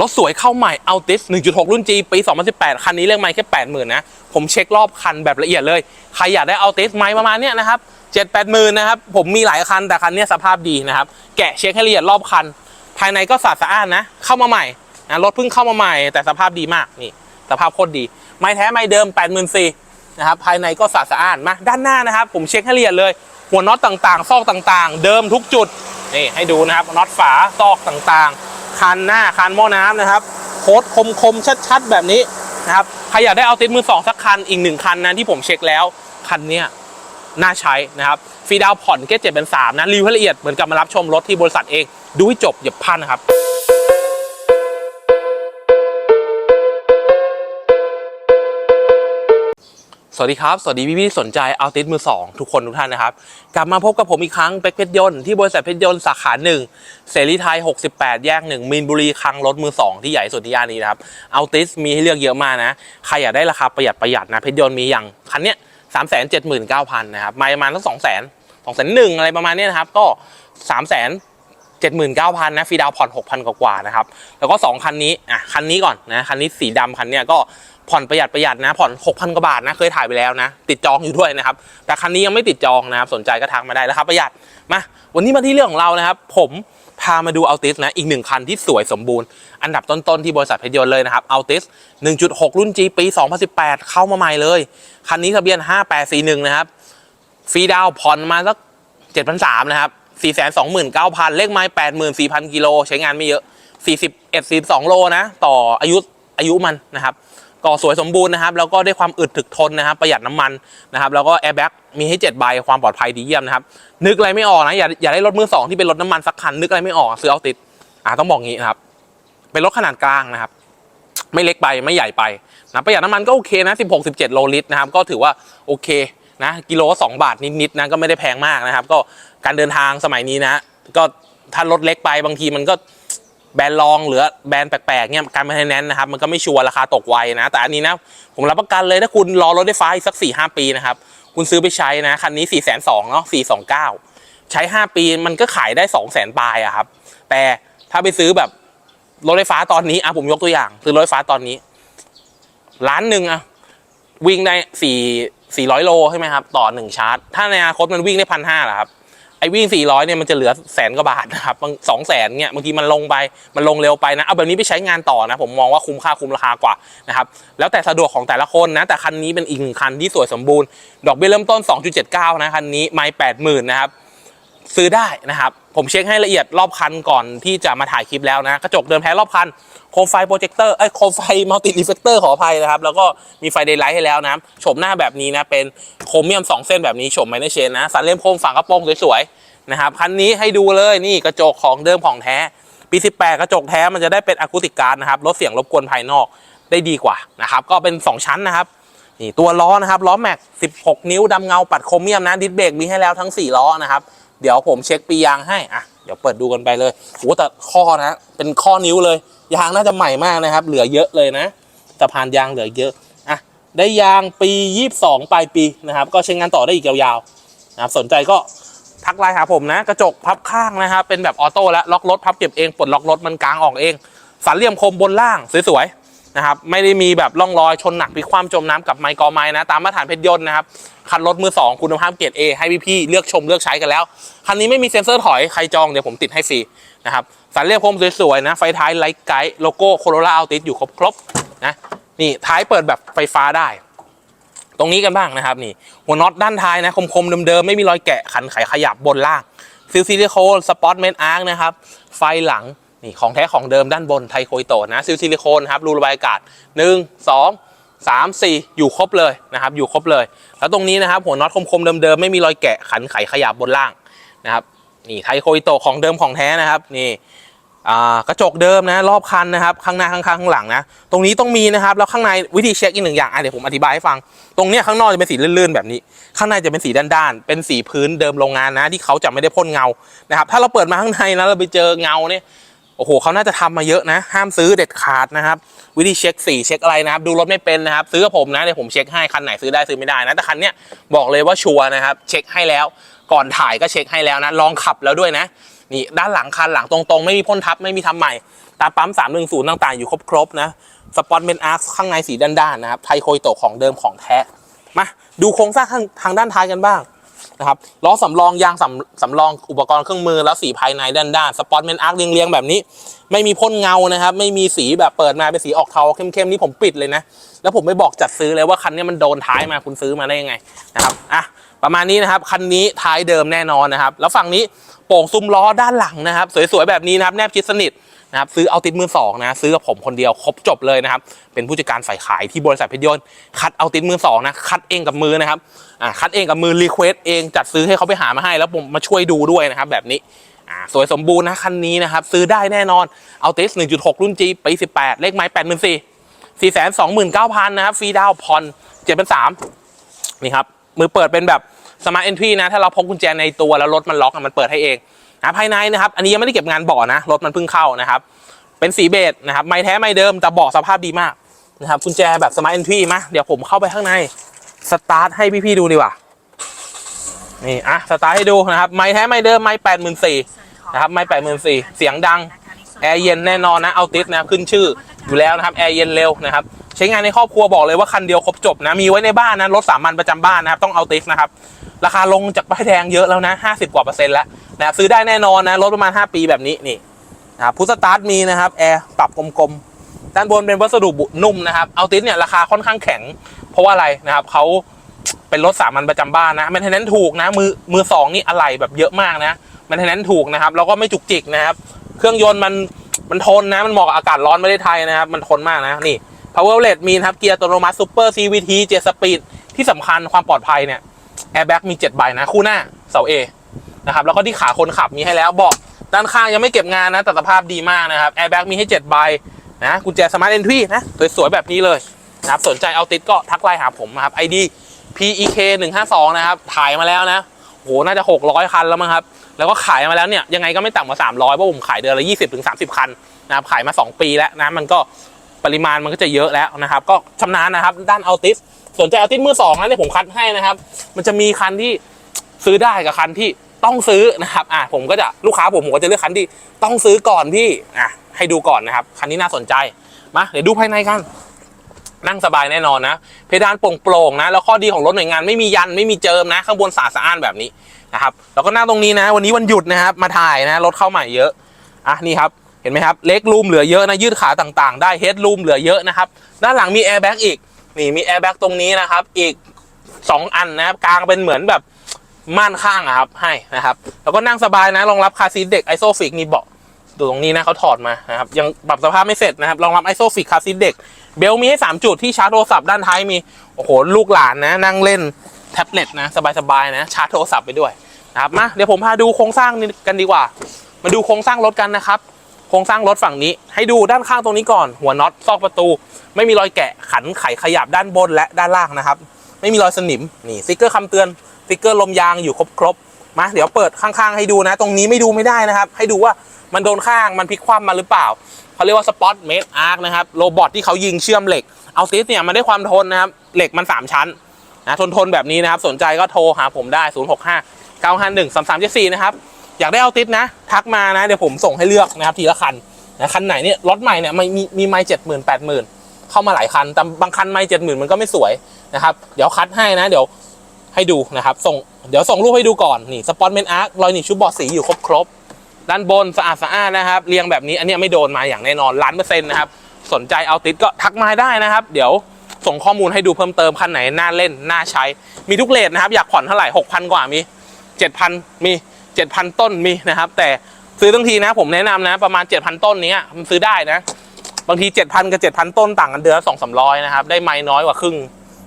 รถสวยเข้าใหม่ Altis 1.6 รุ่น G ปี 2018 คันนี้เรียกไมค์แค่ 80,000 นะ ผมเช็ครอบคันแบบละเอียดเลย ใครอยากได้ Altis ไมค์ประมาณเนี้ยนะครับ 7 8 0 0 0นะครับ ผมมีหลายคันแต่คันนี้สภาพดีนะครับ แกะเช็คให้ละเอียดรอบคัน ภายในก็สะอาดสะอ้านนะ เข้ามาใหม่นะรถเพิ่งเข้ามาใหม่ แต่สภาพดีมากนี่ สภาพโคตรดี ไม้แท้ไม้เดิม 84,000นะครับ ภายในก็สะอาดสะอ้านมาด้านหน้านะครับ ผมเช็คให้ละเอียดเลย หัวน็อตต่างๆ ซอกต่างๆ เดิมทุกจุดนี่ให้ดูนะครับน็อตฝาซอกต่างๆ คันหน้าคันหม้อน้ำนะครับโค้ดคมๆชัดๆ แบบนี้นะครับใครอยากได้เอาติดมือสองสักคันอีกหนึ่งคันนะที่ผมเช็คแล้วคันเนี้ยน่าใช้นะครับฟรีดาวผ่อนแค่เจ็ดเป็นสามนะรีวิวละเอียดเหมือนกับมารับชมรถที่บริษัทเอง ดูให้จบอย่าพลาดนะครับ สวัสดีครับ สวัสดีพี่พี่ๆสนใจเอาติสมือ 2 ทุกคนทุกท่านนะครับ กลับมาพบกับผมอีกครั้งเป็กเพชรยนต์ที่บริษัทเพชรยนต์สาขาหนึ่งเสรีไทย 68 แยกหนึ่งมีนบุรีคลังรถมือ 2 ที่ใหญ่สุดที่ย่านนี้นะครับเอาติสมีให้เลือกเยอะมากนะ ใครอยากได้ราคาประหยัดประหยัดนะเพชรยนต์มีอย่างคันเนี้ยสามแสนเจ็ดหมื่นเก้าพันนะครับไม่ประมาณสักสองแสนสองแสนหนึ่งอะไรประมาณเนี้ยนะครับก็สามแสน 79,000นะฟรีดาวผ่อน6,000 กว่าๆนะครับแล้วก็2คันนี้อะคันนี้ก่อนนะคันนี้สีดำคันเนี้ยก็ผ่อนประหยัดประหยัดนะผ่อน 6,000 กว่าบาทนะเคยถ่ายไปแล้วนะ ติดจองอยู่ด้วยนะครับ แต่คันนี้ยังไม่ติดจองนะครับ สนใจก็ทักมาได้แล้วครับประหยัดมาวันนี้มาที่เรื่องของเรานะครับ ผมพามาดู Altis นะอีกหนึ่งคันที่สวยสมบูรณ์ อันดับต้นๆที่บริษัทเพชรยนต์เลยนะครับ Altis 1.6 รุ่น G ปี 2018 เข้ามาใหม่เลย คันนี้ทะเบียน 5841 นะครับฟรีดาวผ่อนมาสักเจ็ดพันสามนะครับ สี่แสนสองหมื่นเก้าพันเลขไม้แปดหมื่นสี่พันกิโล ใช้งานไม่เยอะสี่สิบเอ็ดสี่สองโลนะ ต่ออายุอายุมันนะครับก็สวยสมบูรณ์นะครับ แล้วก็ได้ความอึดถึกทนนะครับ ประหยัดน้ำมันนะครับ แล้วก็แอร์แบ็กมีให้เจ็ดใบความปลอดภัยดีเยี่ยมนะครับ นึกอะไรไม่ออกนะอย่าอย่าได้รถมือสองที่เป็นรถน้ำมันสักคัน นึกอะไรไม่ออกซื้อเอาติดอ่าต้องบอกงี้นะครับ เป็นรถขนาดกลางนะครับ ไม่เล็กไปไม่ใหญ่ไปนะประหยัดน้ำมันก็โอเคนะ 16 17 โลลิตรนะครับ ก็ถือว่าโอเคนะกิโลก็2บาทนิดๆนะก็ไม่ได้แพงมากนะครับ ก็ การเดินทางสมัยนี้นะ ก็ถ้ารถเล็กไปบางทีมันก็แบรนด์รองหรือแบรนด์แปลกๆเนี่ยการไม่ให้แนนนะครับมันก็ไม่ชัวร์ราคาตกไวนะ แต่อันนี้นะผมรับประกันเลยถ้าคุณรอรถไฟฟ้าอีกสัก4 5ปีนะครับคุณซื้อไปใช้นะคันนี้4 2 0 0 0เนาะ429ใช้ 5 ปีมันก็ขายได้2 0 0 0 0 0ปลายอะครับ แต่ถ้าไปซื้อแบบรถไฟฟ้าตอนนี้อะผมยกตัวอย่างซื้อรถไฟฟ้าตอนนี้ล้านหนึ่งอะวิ่งได้สี่สี่ร้อยโลใช่ไหมครับ ต่อหนึ่งชาร์จ ถ้าในอนาคตมันวิ่งได้พันห้าครับ อ้วิ่ง 400 เนี่ยมันจะเหลือแสนกว่าบาทนะครับสองแสนเนี่ยบางทีมันลงไปมันลงเร็วไปนะเอาแบบนี้ไปใช้งานต่อนะผมมองว่าคุ้มค่าคุ้มราคากว่านะครับแล้วแต่สะดวกของแต่ละคนนะแต่คันนี้เป็นอีกหนึ่งคันที่สวยสมบูรณ์ ดอกเบี้ยเริ่มต้น 2.79 นะคันนี้ไม่แปดหมื่นนะครับ ซื้อได้นะครับ ผมเช็คให้ละเอียดรอบคันก่อนที่จะมาถ่ายคลิปแล้วนะ กระจกเดิมแท้รอบคัน โคมไฟโปรเจคเตอร์เอ้โคมไฟมัลติรีเฟกเตอร์ขออภัยนะครับ แล้วก็มีไฟเดย์ไลท์ให้แล้วนะโฉมหน้าแบบนี้นะ เป็นโครเมียม 2 เส้นแบบนี้โฉมไมเนเชนนะสันเล่มโคมฝากระโปรงสวยๆนะครับคันนี้ให้ดูเลยนี่กระจกของเดิมของแท้ปี18 กระจกแท้มันจะได้เป็นอะคูติกการนะครับลดเสียงรบกวนภายนอกได้ดีกว่านะครับก็เป็น 2 ชั้นนะครับนี่ตัวล้อนะครับล้อแม็ก 16 นิ้วดำเงาปัดโครเมียมนะดิสเบรกมีให้แล้วทั้ง 4 ล้อนะครับ เดี๋ยวผมเช็คปียางให้อะเดี๋ยวเปิดดูกันไปเลยโหแต่ข้อนะ เป็นข้อนิ้วเลย ยางน่าจะใหม่มากนะครับ เหลือเยอะเลยนะแต่ผ่านยางเหลือเยอะอะได้ยางปี 22 ปลายปีนะครับ ก็ใช้งานต่อได้อีกยาวๆนะครับสนใจก็ทักไลน์หาผมนะ กระจกพับข้างนะครับเป็นแบบออโต้แล้วล็อกรถพับเก็บเองปลดล็อกรถมันกลางออกเองสันเหลี่ยมคมบนล่างสวยๆ นะครับไม่ได้มีแบบร่องรอยชนหนักพลิกคว่ำจมน้ำกับไมค์กอไม้นะ ตามมาตรฐานเพชรยนต์นะครับคันรถมือ 2 คุณภาพเกรด A ให้พี่ๆเลือกชมเลือกใช้กันแล้ว คันนี้ไม่มีเซ็นเซอร์ถอยใครจองเดี๋ยวผมติดให้ฟรีนะครับสันเรียบคมสวยๆนะ ไฟท้ายไลท์ไกด์โลโก้โคโรล่าเอาติดอยู่ครบๆนะนี่ท้ายเปิดแบบไฟฟ้าได้ ตรงนี้กันบ้างนะครับนี่หัวน็อตด้านท้ายนะคมๆเดิมๆไม่มีรอยแกะขันไขขยับบนล่างซิลซิลิโคนสปอตเมนอาร์คนะครับไฟหลัง นี่ของแท้ของเดิมด้านบนไทโคอิโตะนะซิลซิลิโคนครับรูระบายอากาศ 1 2 3 4 อยู่ครบเลยนะครับ อยู่ครบเลย แล้วตรงนี้นะครับ หัวน็อตคมๆเดิมๆไม่มีรอยแกะขันไขขยับบนล่างนะครับนี่ไทโคอิโตะของเดิมของแท้นะครับนี่กระจกเดิมนะรอบคันนะครับข้างหน้าข้างๆข้างหลังนะตรงนี้ต้องมีนะครับแล้วข้างในวิธีเช็คอีกหนึ่งอย่างอะเดี๋ยวผมอธิบายให้ฟัง ตรงเนี้ยข้างนอกจะเป็นสีลื่นๆแบบนี้ ข้างในจะเป็นสีด้านๆเป็นสีพื้นเดิมโรงงานนะที่เขาจะไม่ได้พ่นเงานะครับถ้าเราเปิดมาข้างในนะเราไปเจอเงาเนี่ย โอ้โหเขาน่าจะทำมาเยอะนะ ห้ามซื้อเด็ดขาดนะครับ วิธีเช็คสีเช็คอะไรนะครับ ดูรถไม่เป็นนะครับ ซื้อกับผมนะเดี๋ยวผมเช็คให้คันไหนซื้อได้ซื้อไม่ได้นะ แต่คันเนี้ยบอกเลยว่าชัวร์นะครับ เช็คให้แล้ว ก่อนถ่ายก็เช็คให้แล้วนะ ลองขับแล้วด้วยนะ นี่ด้านหลังคันหลังตรงๆ ไม่มีพ่นทับไม่มีทำใหม่ ตาปั๊ม 310 ต่างๆ อยู่ครบๆนะ สปอตเมนอาร์คข้างในสีด้านๆนะครับ ไทโคยโตของเดิมของแท้ มาดูโครงสร้างทางด้านท้ายกันบ้าง นะครับล้อสำรองยางสำสำรองอุปกรณ์เครื่องมือแล้วสีภายในด้านๆสปอตเมนอาร์เรียงๆแบบนี้ ไม่มีพ่นเงานะครับ ไม่มีสีแบบเปิดมาเป็นสีออกเทาเข้มๆนี่ผมปิดเลยนะ แล้วผมไม่บอกจัดซื้อเลยว่าคันนี้มันโดนท้ายมาคุณซื้อมาได้ยังไงนะครับอะประมาณนี้นะครับคันนี้ท้ายเดิมแน่นอนนะครับ แล้วฝั่งนี้โป่งซุ้มล้อด้านหลังนะครับ สวยๆแบบนี้นะครับแนบชิดสนิท นะครับซื้อเอาติดมือสองนะซื้อกับผมคนเดียวครบจบเลยนะครับเป็นผู้จัดการฝ่ายขายที่บริษัทเพชรยนต์คัดเอาติดมือสองนะคัดเองกับมือนะครับอ่าคัดเองกับมือรีเควสเองจัดซื้อให้เขาไปหามาให้ แล้วผมมาช่วยดูด้วยนะครับแบบนี้อ่าสวยสมบูรณ์นะคันนี้นะครับซื้อได้แน่นอนเอาติส1.6 รุ่น G ปี 18 เลขไม้84 4 2 9 0 0 0นะครับฟรีดาวน์ผ่อน7,300นี่ครับมือเปิดเป็นแบบสมาร์ทเอนทรีนะถ้าเราพกกุญแจในตัวแล้วรถมันล็อกอะมันเปิดให้เอง นะภายในนะครับ อันนี้ยังไม่ได้เก็บงานเบาะนะ รถมันเพิ่งเข้านะครับ เป็นสีเบจนะครับ ไม่แท้ไม่เดิม แต่เบาะสภาพดีมากนะครับ กุญแจแบบสมาร์ทเอนทรีมาเดี๋ยวผมเข้าไปข้างใน สตาร์ทให้พี่ๆดูดีกว่า นี่อะ สตาร์ทให้ดูนะครับ ไม่แท้ไม่เดิม ไม่แปดหมื่นสี่นะครับ ไม่แปดหมื่นสี่เสียงดัง แอร์เย็นแน่นอนนะ เอาติสนะครับ ขึ้นชื่ออยู่แล้วนะครับ แอร์เย็นเร็วนะครับ ใช้งานในครอบครัวบอกเลยว่าคันเดียวครบจบนะ มีไว้ในบ้านนะ รถสามัญประจำบ้านนะครับ ต้องเอาติสนะครับ ราคาลงจากป้ายแดงเยอะแล้วนะ 50 กว่าเปอร์เซ็นต์แล้วนะครับซื้อได้แน่นอนนะรถประมาณ 5 ปีแบบนี้นี่นะครับพุทสตาร์ทมีนะครับแอร์ปรับกลมๆด้านบนเป็นวัสดุบุนุ่มนะครับเอาติสเนี่ยราคาค่อนข้างแข็ง เพราะว่าอะไรนะครับเขาเป็นรถสามัญประจำบ้านนะแมนเทนแนนถูกนะมือมือสองนี่อะไรแบบเยอะมากนะแมนเทนแนนถูกนะครับแล้วก็ไม่จุกจิกนะครับ เครื่องยนต์มันมันทนนะมันเหมาะกับอากาศร้อนประเทศไทยนะครับ มันทนมากนะนี่ power outlet มีนะครับเกียร์อัตโนมัติ super CVT 7 speed ที่สำคัญความปลอดภัยเนี่ย airbag มี7ใบนะคู่หน้าเสา A นะครับแล้วก็ที่ขาคนขับมีให้แล้วเบอกด้านข้างยังไม่เก็บงานนะแต่สภาพดีมากนะครับ airbag มีให้7ใบนะกุญแจ smart entry นะสวยๆแบบนี้เลยนะครับสนใจเอาติดก็ทักไลน์หาผมนะครับ ID PEK 152นะครับถ่ายมาแล้วนะโหน่าจะ 600 คันแล้วมั้งครับ แล้วก็ขายมาแล้วเนี่ยยังไงก็ไม่ต่ำกว่า 300เพราะผมขายเดือนละ 20ถึง30 คันนะครับขายมา 2 ปีแล้วนะมันก็ ปริมาณมันก็จะเยอะแล้วนะครับ ก็ชำนาญนะครับ ด้านเอาติสสนใจเอาติสมือสองนะเนี่ยผมคัดให้นะครับ มันจะมีคันที่ซื้อได้กับคันที่ต้องซื้อนะครับอะผมก็จะลูกค้าผมผมก็จะเลือกคันที่ต้องซื้อก่อนพี่อะให้ดูก่อนนะครับคันนี้น่าสนใจมาเดี๋ยวดูภายในกัน นั่งสบายแน่นอนนะ เพดานโปร่งๆนะ แล้วข้อดีของรถหน่วยงานไม่มียันไม่มีเจิมนะ ข้างบนสะอาดสะอ้านแบบนี้นะครับแล้วก็นั่งตรงนี้นะ วันนี้วันหยุดนะครับ มาถ่ายนะรถเข้าใหม่เยอะอะนี่ครับ เห็นไหมครับ เล็กรูมเหลือเยอะนะยืดขาต่างๆ ได้เฮดรูมเหลือเยอะนะครับ ด้านหลังมีแอร์แบ็กอีก นี่มีแอร์แบ็กตรงนี้นะครับ อีก 2 อันนะครับ กลางเป็นเหมือนแบบม่านข้างอะครับ ให้นะครับ แล้วก็นั่งสบายนะ รองรับคาซีเด็กไอโซฟิกนี่เบาะดูตรงนี้นะเขาถอดมานะครับ ยังปรับสภาพไม่เสร็จนะครับรองรับไอโซฟิกคาซีเด็กเบลมีให้ 3 จุดที่ชาร์จโทรศัพท์ด้านท้ายมี โอ้โห ลูกหลานนะ นั่งเล่นแท็บเล็ตนะสบายๆนะ ชาร์จโทรศัพท์ไปด้วยนะครับมาเดี๋ยวผมพาดูโครงสร้างนี้กันดีกว่า มาดูโครงสร้างรถกันนะครับ โครงสร้างรถฝั่งนี้ ให้ดูด้านข้างตรงนี้ก่อน หัวน็อตซอกประตู ไม่มีรอยแกะขันไขขยับด้านบนและด้านล่างนะครับ ไม่มีรอยสนิมนี่สติกเกอร์คำเตือนสติกเกอร์ลมยางอยู่ครบๆมาเดี๋ยวเปิดข้างๆให้ดูนะ ตรงนี้ไม่ดูไม่ได้นะครับ ให้ดูว่ามันโดนข้างมันพลิกคว่ำมาหรือเปล่าเขาเรียกว่าสปอตเมดอาร์คนะครับโรบอทที่เขายิงเชื่อมเหล็กเอาติสเนี่ยมันได้ความทนนะครับเหล็กมัน 3 ชั้นนะทนทนแบบนี้นะครับ สนใจก็โทรหาผมได้ 0 6 5 9 5 1 3 3 7 4 นะครับ อยากได้เอาติสนะ ทักมานะเดี๋ยวผมส่งให้เลือกนะครับทีละคันนะคันไหนเนี่ยรถใหม่เนี่ยไม่มีมีไม่เจ็ดหมื่นแปดหมื่นเข้ามาหลายคันแต่บางคันไม่เจ็ดหมื่นมันก็ไม่สวยนะครับเดี๋ยวคัดให้นะเดี๋ยวให้ดูนะครับส่งเดี๋ยวส่งรูปให้ดูก่อนนี่สปอตเมนอาร์ครอยหนีบชุบบอดสีอยู่ครบครบด้านบนสะอาดสะอาดนะครับเรียงแบบนี้อันนี้ไม่โดนมาอย่างแน่นอนล้านเปอร์เซ็นต์นะครับสนใจเอาติดก็ทักมาได้นะครับ เดี๋ยวส่งข้อมูลให้ดูเพิ่มเติมคันไหนน่าเล่นน่าใช้ มีทุกเลทนะครับอยากผ่อนเท่าไหร่หกพันกว่ามีเจ็ดพันมี เจ็ดพันต้นมีนะครับ แต่ซื้อทั้งทีนะ ผมแนะนำนะ ประมาณเจ็ดพันต้นนี้มันซื้อได้นะ บางทีเจ็ดพันกับเจ็ดพันต้นต่างกันเดือนสองสามร้อยนะครับ ได้ไม่น้อยกว่าครึ่ง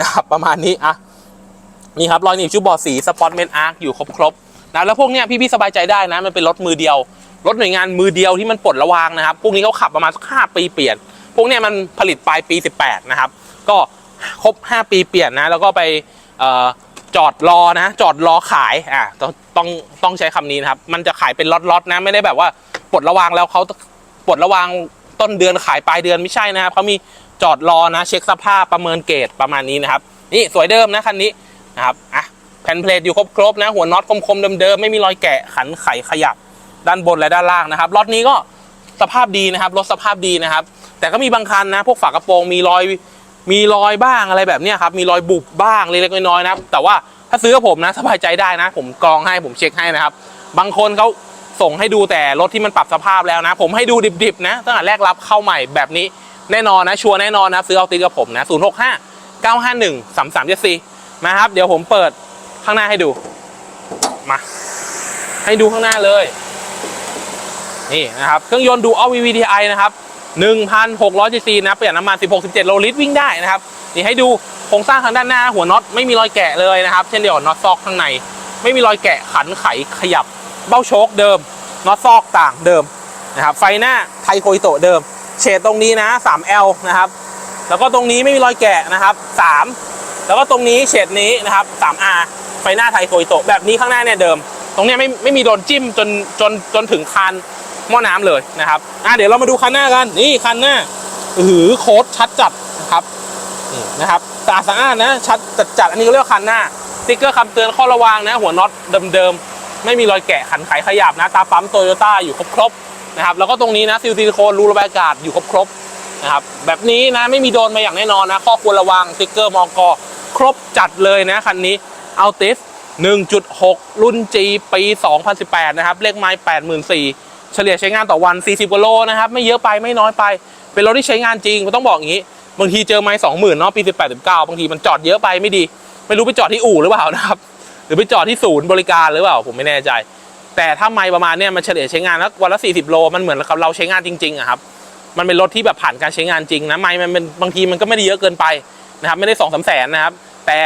นะครับประมาณนี้อะนี่ครับรอยหนีบชุบบอดสีสปอตเมนอาร์คอยู่ครบๆนะแล้วพวกเนี้ยพี่ๆสบายใจได้นะ มันเป็นรถมือเดียวรถหน่วยงานมือเดียวที่มันปลดระวางนะครับ พวกนี้เขาขับประมาณสักห้าปีเปลี่ยน พวกเนี้ยมันผลิตปลายปี 18 นะครับ ก็ครบ 5 ปีเปลี่ยนนะ แล้วก็ไปเอ่อ จอดรอนะ จอดรอขายอะต้องต้องต้องใช้คำนี้นะครับ มันจะขายเป็นล็อตๆนะไม่ได้แบบว่าปลดระวางแล้วเขาปลดระวางต้นเดือนขายปลายเดือนไม่ใช่นะครับเขามีจอดรอนะ เช็คสภาพประเมินเกรดประมาณนี้นะครับ นี่สวยเดิมนะคันนี้นะครับอะแผ่นเพลทอยู่ครบๆนะ หัวน็อตคมๆเดิมๆไม่มีรอยแกะขันไขขยับด้านบนและด้านล่างนะครับล็อตนี้ก็สภาพดีนะครับรถสภาพดีนะครับ แต่ก็มีบางคันนะ พวกฝากระโปรงมีรอย มีรอยบ้างอะไรแบบนี้ครับ มีรอยบุบบ้างเล็กๆน้อยๆนะครับ แต่ว่าถ้าซื้อกับผมนะสบายใจได้นะ ผมกรองให้ผมเช็คให้นะครับ บางคนเขาส่งให้ดูแต่รถที่มันปรับสภาพแล้วนะ ผมให้ดูดิบๆนะตั้งแต่แรกรับเข้าใหม่แบบนี้แน่นอนนะ ชัวร์แน่นอนนะซื้อเอาติดกับผมนะ0 6 5 9 5 1 3 3 7 4นะครับ เดี๋ยวผมเปิดข้างหน้าให้ดู มา ให้ดูข้างหน้าเลย นี่นะครับ เครื่องยนต์ดูอัล VVTi นะครับ 1,600 cc นะประหยัดน้ำมัน 16-17 โลลิตรวิ่งได้นะครับนี่ให้ดูโครงสร้างทางด้านหน้าหัวน็อตไม่มีรอยแกะเลยนะครับ เช่นเดียวกับน็อตซอกข้างใน ไม่มีรอยแกะขันไขขยับ เบ้าโชคเดิมน็อตซอกต่างเดิมนะครับไฟหน้าไทโคอิโตเดิม เฉดตรงนี้นะ 3L นะครับแล้วก็ตรงนี้ไม่มีรอยแกะนะครับ 3 แล้วก็ตรงนี้เฉดนี้นะครับ 3R ไฟหน้าไทโคอิโตแบบนี้ข้างหน้าเนี่ยเดิม ตรงเนี้ยไม่ไม่มีโดนจิ้มจนจนจนถึงคัน หม้อน้ำเลยนะครับอะเดี๋ยวเรามาดูคันหน้ากันนี่คันหน้าหือโค้ดชัดจัดนะครับนี่นะครับสะอาดสะอาดนะชัดจัดจัดอันนี้ก็เรียกว่าคันหน้าสติ๊กเกอร์คำเตือนข้อระวังนะ หัวน็อตเดิมๆไม่มีรอยแกะขันไขขยับนะ ตาปั๊มโตโยต้าอยู่ครบๆนะครับแล้วก็ตรงนี้นะซิลซิลิโคนรูระบายอากาศอยู่ครบๆนะครับแบบนี้นะไม่มีโดนมาอย่างแน่นอนนะ ข้อควรระวังสติ๊กเกอร์มองกครบจัดเลยนะคันนี้เอาติส1.6 รุ่น G ปี 2018 นะครับ เลขไม้84,000 เฉลี่ยใช้งานต่อวัน 40กว่าโลนะครับ ไม่เยอะไปไม่น้อยไป เป็นรถที่ใช้งานจริงมันต้องบอกอย่างนี้ บางทีเจอไม้20,000เนาะปี18 19บางทีมันจอดเยอะไปไม่ดี ไม่รู้ไปจอดที่อู่หรือเปล่านะครับ หรือไปจอดที่ศูนย์บริการหรือเปล่าผมไม่แน่ใจ แต่ถ้าไม้ประมาณเนี้ยมันเฉลี่ยใช้งานแล้ววันละ40โลมันเหมือนกับเราใช้งานจริงๆอะครับมันเป็นรถที่แบบผ่านการใช้งานจริงนะไม้มันเป็นบางทีมันก็ไม่ได้เยอะเกินไปนะครับไม่ได้สองสามแสนนะครับแต่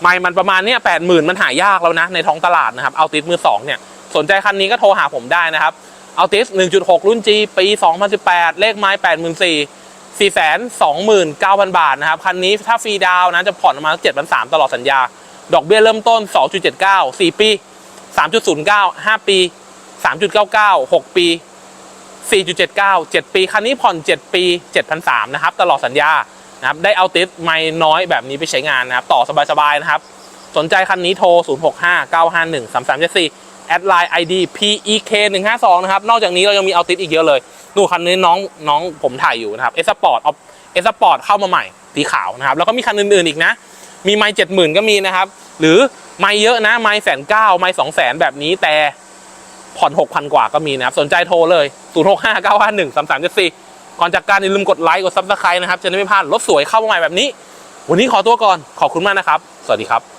ไม้มันประมาณเนี้ยแปดหมื่นมันหายากแล้วนะในท้องตลาดนะครับเอาติสมือสองเนี่ยสนใจคันนี้ก็โทรหาผมได้นะครับ เอาติส1.6 รุ่น G ปี 2018 เลขไม้84,000 429,000 บาทนะครับ คันนี้ถ้าฟรีดาวน์นะจะผ่อนประมาณ7,300ตลอดสัญญา ดอกเบี้ยเริ่มต้น 2.79 4 ปี 3.09 5 ปี 3.99 6 ปี 4.79 7 ปี คันนี้ผ่อน 7 ปี 7,300นะครับ ตลอดสัญญานะครับ ได้เอาติสไม่น้อยแบบนี้ไปใช้งานนะครับ ต่อสบายๆนะครับ สนใจคันนี้โทร 065 951 3374 แอดไลน์ ID PEK 152นะครับ นอกจากนี้เรายังมีเอาติสอีกเยอะเลย ดูคันนี้น้องน้องผมถ่ายอยู่นะครับเอสปอร์ตเอสปอร์ตเข้ามาใหม่สีขาวนะครับ แล้วก็มีคันอื่นๆอีกนะ มีไม้เจ็ดหมื่นก็มีนะครับ หรือไม้เยอะนะ ไม้แสนเก้าไม้สองแสนแบบนี้แต่ผ่อนหกพันกว่าก็มีนะครับ สนใจโทรเลย0 6 5 9 5 1 3 3 7 4ก่อนจากการอย่าลืมกดไลค์ กดซับสไครต์นะครับ จะได้ไม่พลาดรถสวยเข้ามาใหม่แบบนี้ วันนี้ขอตัวก่อน ขอบคุณมากนะครับ สวัสดีครับ